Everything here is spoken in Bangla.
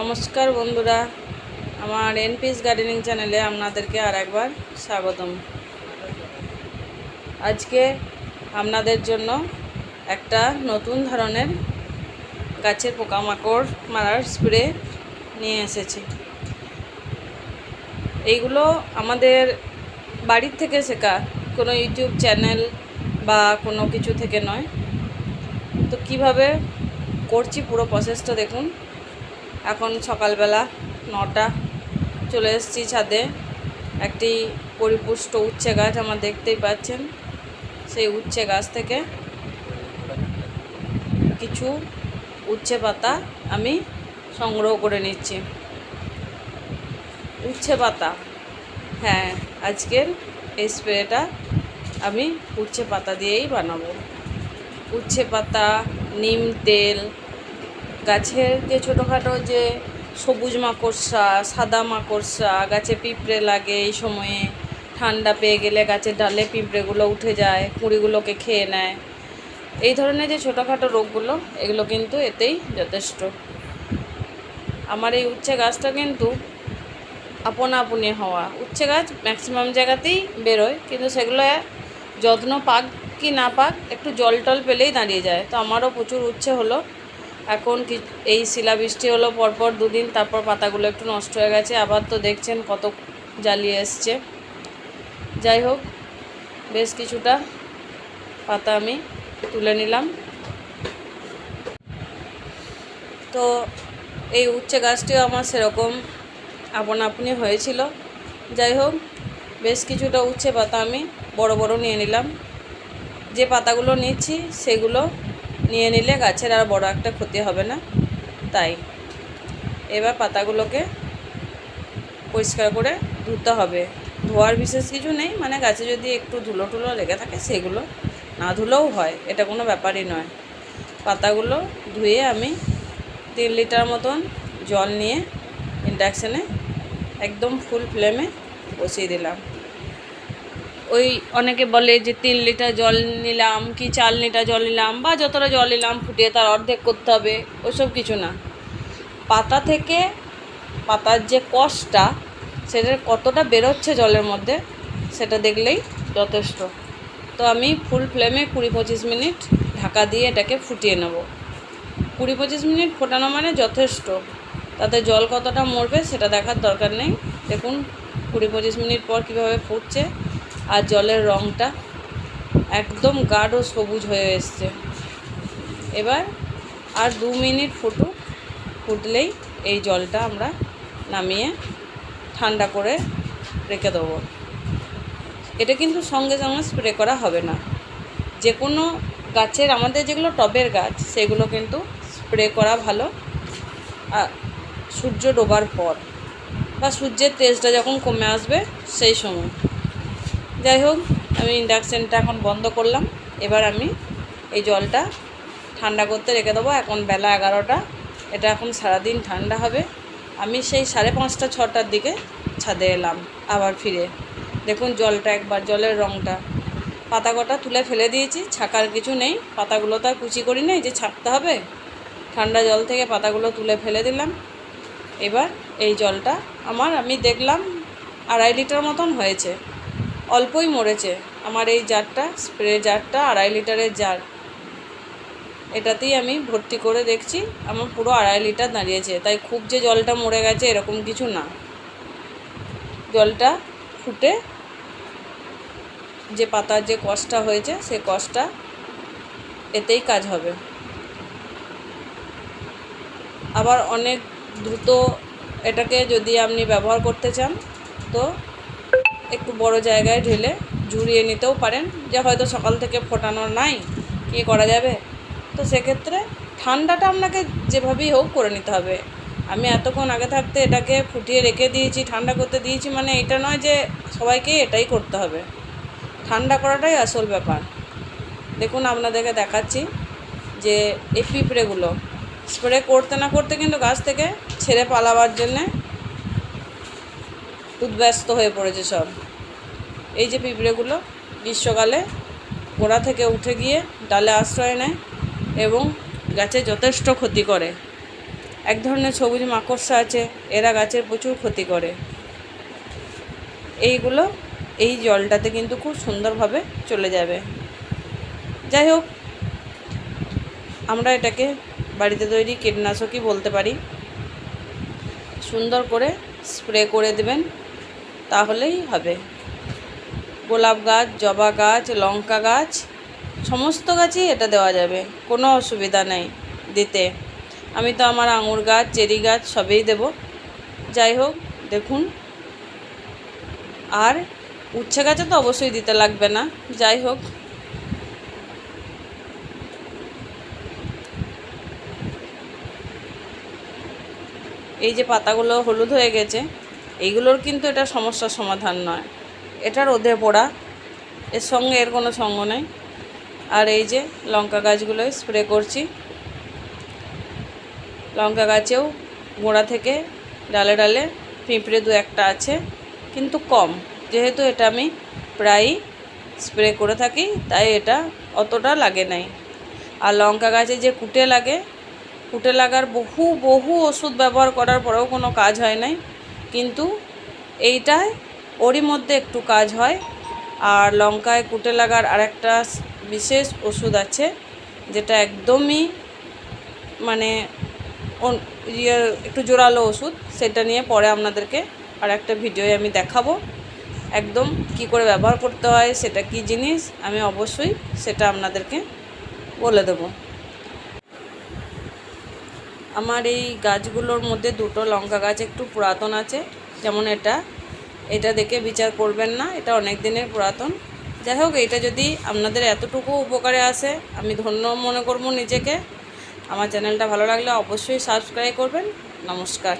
নমস্কার বন্ধুরা, আমার এনপিস গার্ডেনিং চ্যানেলে আপনাদেরকে আর একবার স্বাগতম। আজকে আপনাদের জন্য একটা নতুন ধরনের গাছের পোকামাকড় মারার স্প্রে নিয়ে এসেছি। এইগুলো আমাদের বাড়ির থেকে শেখা, কোনো ইউটিউব চ্যানেল বা কোনো কিছু থেকে নয়। তো কীভাবে করছি পুরো প্রসেসটা দেখুন। এখন সকালবেলা নটা চলে এসেছি ছাদে। একটি পরিপুষ্ট উচ্ছে গাছ আমার দেখতেই পাচ্ছেন, সেই উচ্ছে গাছ থেকে কিছু উচ্ছে পাতা আমি সংগ্রহ করে নিচ্ছি। উচ্ছে পাতা হ্যাঁ আজকের এই স্প্রেটা আমি উচ্ছে পাতা দিয়েই বানাবো। উচ্ছে পাতা, নিম তেল গাছের যে ছোটোখাটো যে সবুজ মাকড়সা, সাদা মাকড়সা, গাছে পিঁপড়ে লাগে এই সময়ে ঠান্ডা পেয়ে গেলে গাছের ডালে পিঁপড়েগুলো উঠে যায় কুঁড়িগুলোকে খেয়ে নেয়। এই ধরনের যে ছোটোখাটো রোগগুলো, এগুলো কিন্তু এতেই যথেষ্ট। আমার এই উচ্ছে গাছটা কিন্তু আপনা আপনি হওয়া। উচ্ছে গাছ ম্যাক্সিমাম জায়গাতেই বেরোয়, কিন্তু সেগুলো যত্ন পাক কি না পাক, একটু জল টল পেলেই দাঁড়িয়ে যায়। তো আমারও প্রচুর উচ্ছে হলো। এখন কি এই শিলাবৃষ্টি হলো, পরপর দুদিন, তারপর পাতাগুলো একটু নষ্ট হয়ে গেছে, আবার তো দেখছেন কত জ্বালিয়ে এসছে। যাই হোক, বেশ কিছুটা পাতা আমি তুলে নিলাম। তো এই উচ্ছে গাছটিও আমার সেরকম আপন আপনি হয়েছিল। যাই হোক, বেশ কিছুটা উচ্ছে পাতা আমি বড় বড় নিয়ে নিলাম। যে পাতাগুলো নিচ্ছি, সেগুলো নিয়ে নিলে গাছের আর বড় একটা ক্ষতি হবে না, তাই। এবার পাতাগুলোকে পরিষ্কার করে ধুতে হবে। ধোয়ার বিশেষ কিছু নেই মানে গাছে যদি একটু ধুলো টুলো লেগে থাকে সেগুলো না ধুলেও হয়, এটা কোনো ব্যাপারই নয়। পাতাগুলো ধুয়ে আমি তিন লিটার মতন জল নিয়ে ইন্ডাকশানে একদম ফুল ফ্লেমে বসিয়ে দিলাম। ওই অনেকে বলে যে তিন লিটার জল নিলাম কি চার লিটার জল নিলাম বা যতটা জল নিলাম ফুটিয়ে তার অর্ধেক করতে হবে, ওসব কিছু না। পাতা থেকে পাতার যে কষটা, সেটা কতটা বেরোচ্ছে জলের মধ্যে, সেটা দেখলেই যথেষ্ট। তো আমি ফুল ফ্লেমে কুড়ি পঁচিশ মিনিট ঢাকা দিয়ে এটাকে ফুটিয়ে নেব। কুড়ি পঁচিশ মিনিট ফোটানো মানে যথেষ্ট। তাতে জল কতটা মরবে সেটা দেখার দরকার নেই। দেখুন, কুড়ি পঁচিশ মিনিট পর কীভাবে ফুটছে। আর জলের রঙটা একদম গাঢ় সবুজ হয়ে এসছে। এবার আর দু মিনিট ফুটুক ফুটলেই এই জলটা আমরা নামিয়ে ঠান্ডা করে রেখে দেবো। এটা কিন্তু সঙ্গে সঙ্গে স্প্রে করা হবে না। যে কোনো গাছের, আমাদের যেগুলো টবের গাছ, সেগুলো কিন্তু স্প্রে করা ভালো। সূর্য ডোবার পর বা সূর্যের তেজটা যখন কমে আসবে, সেই সময়। যাই হোক, আমি ইন্ডাকশানটা এখন বন্ধ করলাম। এবার আমি এই জলটা ঠান্ডা করতে রেখে দেবো। এখন বেলা এগারোটা। এটা এখন সারাদিন ঠান্ডা হবে। আমি সেই সাড়ে পাঁচটা, ছটার দিকে ছাদে এলাম, আবার ফিরে। দেখুন জলটা একবার, জলের রঙটা পাতা কটা তুলে ফেলে দিয়েছি, ছাকার কিছু নেই। পাতাগুলো তো আর কুচি করি নাই যে ছাকতে হবে। ঠান্ডা জল থেকে পাতাগুলো তুলে ফেলে দিলাম। এবার এই জলটা আমার, আমি দেখলাম আড়াই লিটার মতন হয়েছে। অল্পই মরেছে। আমার এই জারটা, স্প্রে জারটা, আড়াই লিটারের জার। এটাতেই আমি ভর্তি করে দেখছি, আমার পুরো আড়াই লিটার দাঁড়িয়েছে। তাই খুব যে জলটা মরে গেছে এরকম কিছু না। জলটা ফুটে, যে পাতার যে কষটা হয়েছে, সে কষটা এতেই কাজ হবে। আবার অনেক দ্রুত এটাকে যদি আপনি ব্যবহার করতে চান, তো একটু বড় জায়গায় ঢেলে ঝুরিয়ে নিতেও পারেন, যে হয়তো সকাল থেকে ফোটানো নাই, কী করা যাবে? তো সেক্ষেত্রে ঠান্ডাটা আপনাকে যেভাবেই হোক করে নিতে হবে। আমি এতক্ষণ আগে থাকতে এটাকে ফুটিয়ে রেখে দিয়েছি, ঠান্ডা করতে দিয়েছি মানে এটা নয় যে সবাইকে এটাই করতে হবে। ঠান্ডা করাটাই আসল ব্যাপার। দেখুন, আপনাদেরকে দেখাচ্ছি যে এই পিঁপড়েগুলো। স্প্রে করতে না করতে কিন্তু গাছ থেকে ছেড়ে পালাবার জন্যে উদ্ব্যস্ত হয়ে পড়েছে সব। এই যে পিঁপড়েগুলো, গ্রীষ্মকালে গোড়া থেকে উঠে গিয়ে ডালে আশ্রয় নেয় এবং গাছে যথেষ্ট ক্ষতি করে। এক ধরনের সবুজ মাকড়সা আছে, এরা গাছের প্রচুর ক্ষতি করে। এইগুলো এই জলটাতে কিন্তু খুব সুন্দরভাবে চলে যাবে। যাই হোক, আমরা এটাকে বাড়িতে তৈরি কীটনাশকই বলতে পারি। সুন্দর করে স্প্রে করে দেবেন। তাহলেই হবে। গোলাপ গাছ, জবা গাছ, লঙ্কা গাছ, সমস্ত গাছই এটা দেওয়া যাবে। কোনো অসুবিধা নেই দিতে। আমি তো আমার আঙুর গাছ, চেরি গাছ সবেই দেব। যাই হোক, দেখুন। আর উচ্ছে গাছে তো অবশ্যই দিতে লাগবে না। যাই হোক। এই যে পাতাগুলো হলুদ হয়ে গেছে এইগুলোর কিন্তু এটা সমস্যার সমাধান নয়। এটা রোদে পোড়া, এর সঙ্গে এর কোনো সঙ্গ নেই। আর এই যে লঙ্কা গাছগুলো স্প্রে করছি, লঙ্কা গাছেও গোড়া থেকে ডালে ডালে পিঁপড়ে দু একটা আছে, কিন্তু কম। যেহেতু এটা আমি প্রায়ই স্প্রে করে থাকি, তাই এটা অতটা লাগে নাই। আর লঙ্কা গাছে যে কুটে লাগে, কুটে লাগার বহু বহু ওষুধ ব্যবহার করার পরেও কোনো কাজ হয় নাই। কিন্তু এইটায় ওরই মধ্যে একটু কাজ হয়। আর লঙ্কায় কুটে লাগার আরেকটা বিশেষ ওষুধ আছে, যেটা একদমই মানে ইয়ে একটু জোরালো ওষুধ। সেটা নিয়ে পরে আপনাদেরকে আর একটা ভিডিওয়ে আমি দেখাবো। একদম কি করে ব্যবহার করতে হয়, সেটা কি জিনিস, আমি অবশ্যই সেটা আপনাদেরকে বলে দেবো। আমার এই গাছগুলোর মধ্যে দুটো লঙ্কা গাছ একটু পুরাতন আছে, যেমন এটা। এটা দেখে বিচার করবেন না, এটা অনেক দিনের পুরাতন। যাই হোক, এটা যদি আপনাদের এতটুকু উপকারে আসে, আমি ধন্য মনে করব নিজেকে। আমার চ্যানেলটা ভালো লাগলে অবশ্যই সাবস্ক্রাইব করবেন। নমস্কার।